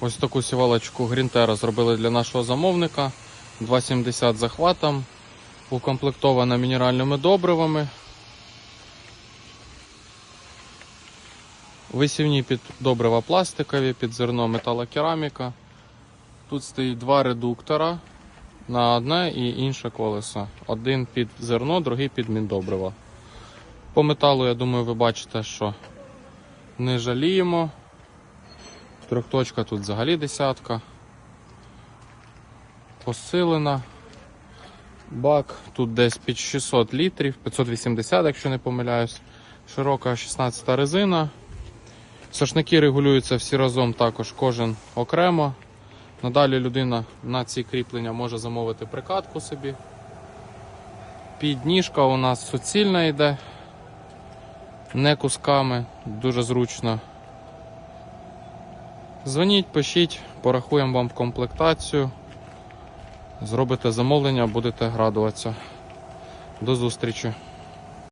Ось таку сівалочку Грінтера зробили для нашого замовника. 2,70 захватом. Укомплектована мінеральними добривами. Висівні під добрива пластикові, під зерно металокераміка. Тут стоїть два редуктора на одне і інше колесо. Один під зерно, другий під міндобрива. По металу, я думаю, ви бачите, що не жаліємо. Трьохточка тут взагалі десятка. Посилена. Бак тут десь під 600 літрів, 580, якщо не помиляюсь. Широка 16 резина. Сошники регулюються всі разом також, кожен окремо. Надалі людина на ці кріплення може замовити прикатку собі. Підніжка у нас суцільна йде, не кусками, дуже зручно. Дзвоніть, пишіть, порахуємо вам комплектацію. Зробите замовлення, будете радуватися. До зустрічі!